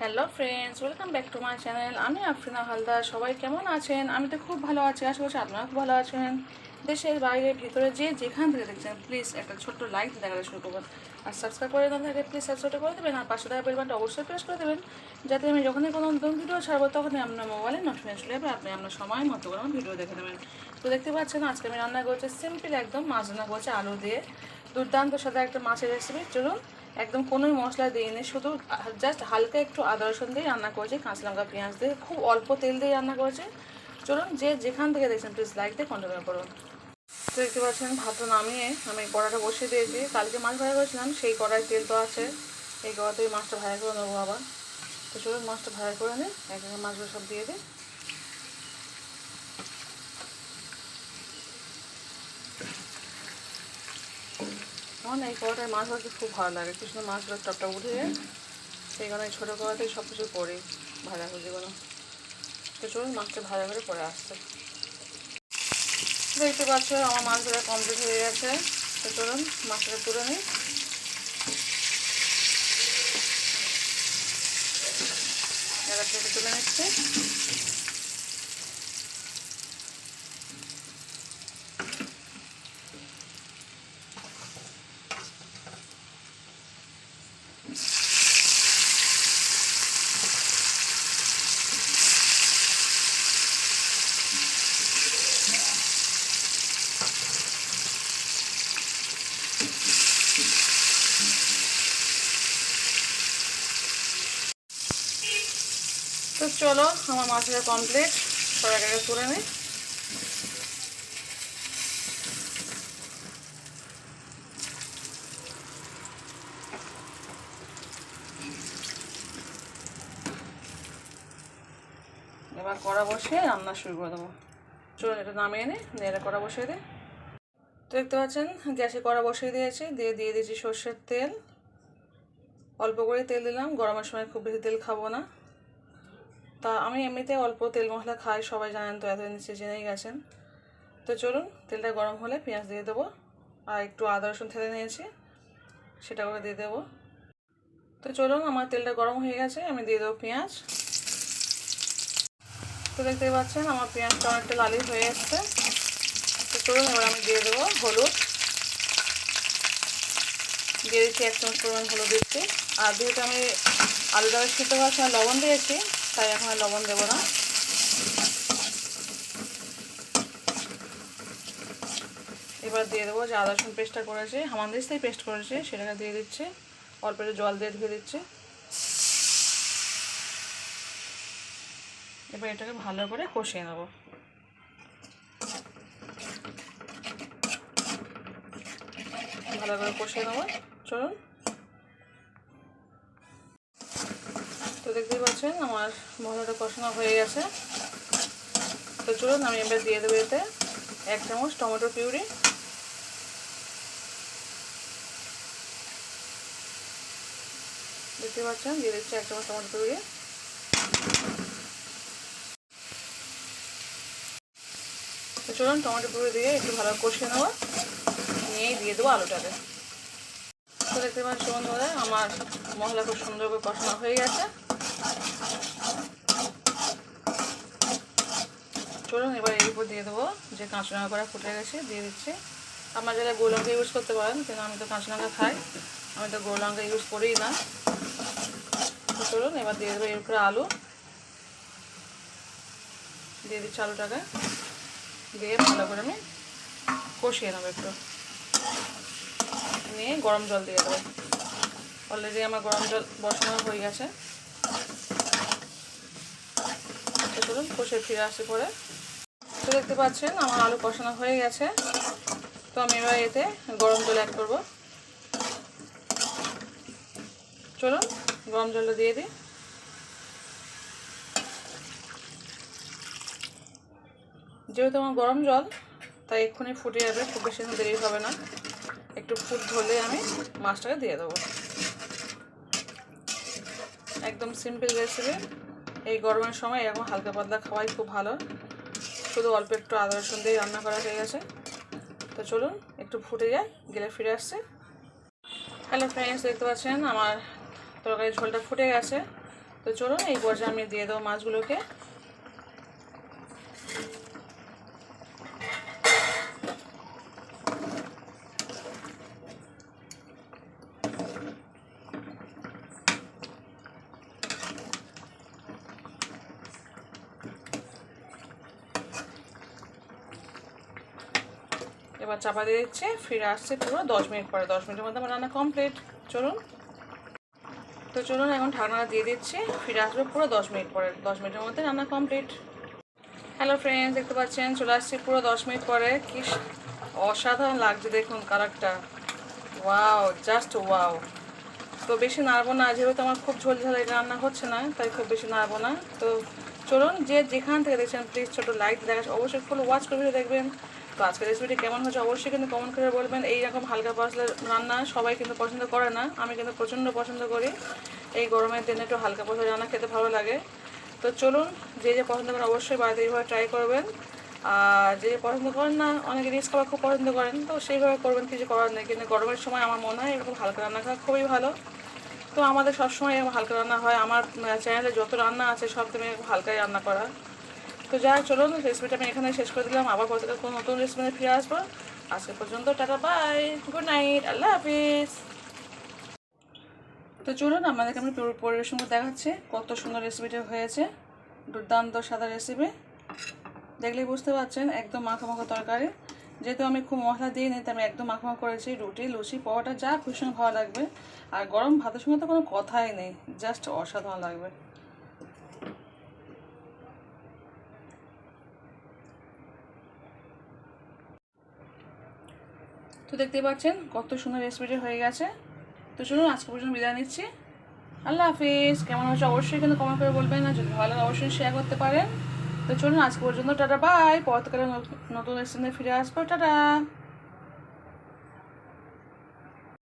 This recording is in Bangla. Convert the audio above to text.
Hello friends, welcome back to my channel. আমি আফরিনা হালদার। সবাই কেমন আছেন? আমি তো খুব ভালো আছি। আশা করছি আপনারা খুব ভালো আছেন। দেশের বাইরে, ভিতরে, যে যেখান থেকে দেখছেন প্লিজ একটা ছোট্ট লাইক দেখাতে শুরু করবেন আর সাবস্ক্রাইব করে দেন থাকে প্লিজ সাবস্ক্রাইব করে দেবেন। আর পাশে থাকা বেলবানটা অবশ্যই প্রেস করে দেবেন। যাতে আমি যখনই কোনো নতুন ভিডিও ছাড়বো, তখনই আপনার মোবাইলে নোটিফিকেশন চলে যাবে আপনি আপনার সময় মতো করে ভিডিও দেখে নেবেন। তো দেখতে পাচ্ছেন, আজকে আমি রান্না করছি সিম্পল একদম মাছ রান্না করছি আলু দিয়ে। দুর্দান্ত সাথে একটা মাছের রেসিপি চলুন একদম কোনোই মশলা দিইনি, শুধু জাস্ট হালকা একটু আদা রসুন দিয়ে রান্না করেছি, কাঁচা লঙ্কা, পেঁয়াজ দিয়ে, খুব অল্প তেল দিয়ে রান্না করেছি। চলুন যে যেখান থেকে দেখছেন প্লিজ লাইক দিয়ে কন্টিনিউ করুন দেখতে পাচ্ছেন, ভাতটা নামিয়ে আমি কড়াটা বসিয়ে দিয়েছি। কালকে মাছ ভাজা করেছিলাম, সেই কড়াই তেল তো আছে। এই কড়াতেই মাছটা ভাজা করে নেব আবার। তো চলুন মাছটা ভাজা করে নিই, এক মাছগুলো সব দিয়ে দিই। আমার এই কড়াটায় মাছ ভাজতে খুব ভালো লাগে। কিছু মাছগুলো টপটা উঠে সেই কারণে ছোটো কড়াতেই সব কিছু করি, ভাজা ভুজিগুলো তো চলুন মাছটা ভাজা করে পরে আসছে। দেখতে পাচ্ছ, আমার মাছ ধরা কমপ্লিট হয়ে গেছে। তো চলুন মাছটা তুলে নিই। জায়গা তুলে নিচ্ছি। চলো আমার মাছটা কমপ্লিট সবাইকে তুলে নিই এবার কড়া বসিয়ে রান্না শুরু করে দেবো। চলুন এটা নামিয়ে দিয়ে এটা কড়া বসিয়ে দিই তো দেখতে পাচ্ছেন, গ্যাসে কড়া বসিয়ে দিয়েছি, দিয়ে দিয়ে দিয়েছি সর্ষের তেল। অল্প করে তেল দিলাম, গরমের সময় খুব বেশি তেল খাব না। তা আমি এমনিতে অল্প তেল মশলা খাই, সবাই জানেন তো এতদিন জেনেই গেছেন। তো চলুন, তেলটা গরম হলে পেঁয়াজ দিয়ে দেবো আর একটু আদা, রসুন থেলে নিয়েছি, সেটা করে দিয়ে দেবো। তো চলুন, আমার তেলটা গরম হয়ে গেছে, আমি দিয়ে দেবো পেঁয়াজ। তো দেখতেই পাচ্ছেন, আমার পেঁয়াজটা অনেকটা লালি হয়ে এসছে। তো চলুন, এবার আমি দিয়ে দেবো হলুদ। দিয়ে দিচ্ছি এক চামচ পরিমাণ হলুদ দিচ্ছি। আর যেহেতু আমি আলুটাকে সিদ্ধ করার সময় লবণ দিয়েছি তাই এখন আর লবণ দেবো না। এবার দিয়ে দেবো যে আদা রসুন পেস্টটা করেছি। হামানদিস্তাই পেস্ট করেছে, সেটাকে দিয়ে দিচ্ছে। অল্প একটু জল দিয়ে ধুয়ে দিচ্ছে। এবার এটাকে ভালো করে কষিয়ে নেব। ভালো করে কষিয়ে নেব। চলুন। দেখতেই পাচ্ছেন, আমার মশলাটা কষানো হয়ে গেছে। তো চলুন, আমি এবার দিয়ে দেবো এতে এক চামচ টমেটো পিউরি। দেখতে পাচ্ছেন, দিয়ে দিচ্ছি এক চামচ টমেটো পিউরি। তো চলুন, টমেটো পিউরি দিয়ে একটু ভালো কষিয়ে নেব। নিয়েই দিয়ে দেবো আলুটাকে। তো দেখতে পাচ্ছি বন্ধুরা, আমার মশলা খুব সুন্দর করে কষানো হয়ে গেছে। চলুন, এবার এর উপর দিয়ে দেবো। যে কাঁচা লঙ্কা করে ফুটে গেছে, দিয়ে দিচ্ছি। আপনার যারা গোল লঙ্কা ইউজ করতে পারেন, কিন্তু আমি তো কাঁচা লঙ্কা খাই, আমি তো গোল লঙ্কা ইউজ করিই না চলুন, এবার দিয়ে দেবো এর উপরে আলু। দিয়ে দিচ্ছি আলুটাকে। দিয়ে ভালো করে আমি কষিয়ে নেব একটু। নিয়ে গরম জল দিয়ে দেবো। অলরেডি আমার গরম জল বসানো হয়ে গেছে তো চলুন কষে ফিরে আসে পরে। তো দেখতে পাচ্ছেন আমার আলু কষানো হয়ে গেছে। তো আমি এবার এতে গরম জল অ্যাড করব। চলুন, গরম জলটা দিয়ে দিই। যেহেতু আমার গরম জল, তাই এক্ষুনি ফুটে যাবে। খুব বেশি দেরি হবে না। একটু ফুট ধরলে আমি মাছটাকে দিয়ে দেবো। একদম সিম্পল রেসিপি এই গরমের সময় এরকম হালকা পাতলা খাওয়াই খুব ভালো। শুধু অল্প একটু আদা রসুন দিয়ে রান্না করা হয়ে গেছে। তো চলুন, একটু ফুটে যায় গেলে ফিরে আসছে। হ্যালো ফ্রেন্ডস দেখতে পাচ্ছেন আমার তরকারি ঝোলটা ফুটে গেছে। তো চলুন, এই পর্যায়ে আমি দিয়ে দেবো মাছগুলোকে। এবার চাপা দিয়ে দিচ্ছে ফিরে আসছে পুরো দশ মিনিট পরে, দশ মিনিটের মধ্যে আমার রান্না কমপ্লিট চলুন। তো চলুন, এখন ঢাকনা দিয়ে দিচ্ছি, ফিরে আসবে পুরো দশ মিনিট পরে, দশ মিনিটের মধ্যে রান্না কমপ্লিট হ্যালো ফ্রেন্ডস দেখতে পাচ্ছেন, চলে আসছি পুরো দশ মিনিট পরে। কি অসাধারণ লাগছে দেখুন কালারটা। ওয়াও জাস্ট ওয়াও তো বেশি নাড়বো না, যেহেতু আমার খুব ঝোল ঝাল রান্না হচ্ছে না, তাই খুব বেশি নাড়বো না। তো চলুন যে যেখান থেকে দেখছেন প্লিজ ছোটো লাইক দেখা অবশ্যই ফুল ওয়াচ করে দেখবেন। তো আজকের রেসিপিটি কেমন হয়েছে অবশ্যই কিন্তু কমেন্ট করে বলবেন। এইরকম হালকা পাতলা রান্না সবাই কিন্তু পছন্দ করে না। আমি কিন্তু প্রচণ্ড পছন্দ করি। এই গরমের দিনে একটু হালকা পাতলা রান্না খেতে ভালো লাগে। তো চলুন, যে যে পছন্দ করেন অবশ্যই বাড়িতে এইভাবে ট্রাই করবেন। আর যে যে পছন্দ করেন না, অনেকে রিস্ক খাবার খুব পছন্দ করেন। তো সেইভাবে করবেন, কিছু করার নেই। কিন্তু গরমের সময় আমার মনে হয় এরকম হালকা রান্না খাওয়া খুবই ভালো। তো আমাদের সবসময় হালকা রান্না হয়। আমার চ্যানেলে যত রান্না আছে, সব তুমি হালকাই রান্না করা। তো যাই চলুন রেসিপিটা আমি এখানে শেষ করে দিলাম। আবার কত কোনো নতুন রেসিপি ফিরে আসব। আজকে পর্যন্ত, টাটা বাই গুড নাইট আল্লাহ হাফিজ। তো চলুন আমাদেরকে আমি পরি- পরিবেশন করে দেখাচ্ছি কত সুন্দর রেসিপিটা হয়েছে। দুর্দান্ত সাদা রেসিপি দেখলেই বুঝতে পারছেন, একদম মাখো মাখো তরকারি। যেহেতু আমি খুব মশলা দিই নি আমি একদম মাখো মাখো করেছি রুটি লুচি পরোটা, যা খুশি ভালো লাগবে। আর গরম ভাতের সঙ্গে তো কোনো কথাই নেই, জাস্ট অসাধারণ লাগবে। তো দেখতেই পাচ্ছেন, কত সুন্দর রেসিপিটা হয়ে গেছে। তো চলুন, আজকে পর্যন্ত বিদায় নিচ্ছি। আল্লাহ হাফিজ, কেমন হচ্ছে অবশ্যই কিন্তু কমেন্ট করে বলবেন না যদি ভালো লাগে অবশ্যই শেয়ার করতে পারেন। তো চলুন আজকে পর্যন্ত টাটা বাই পরবর্তীকালে নতুন রেসিপি ফিরে আসব। টাটা।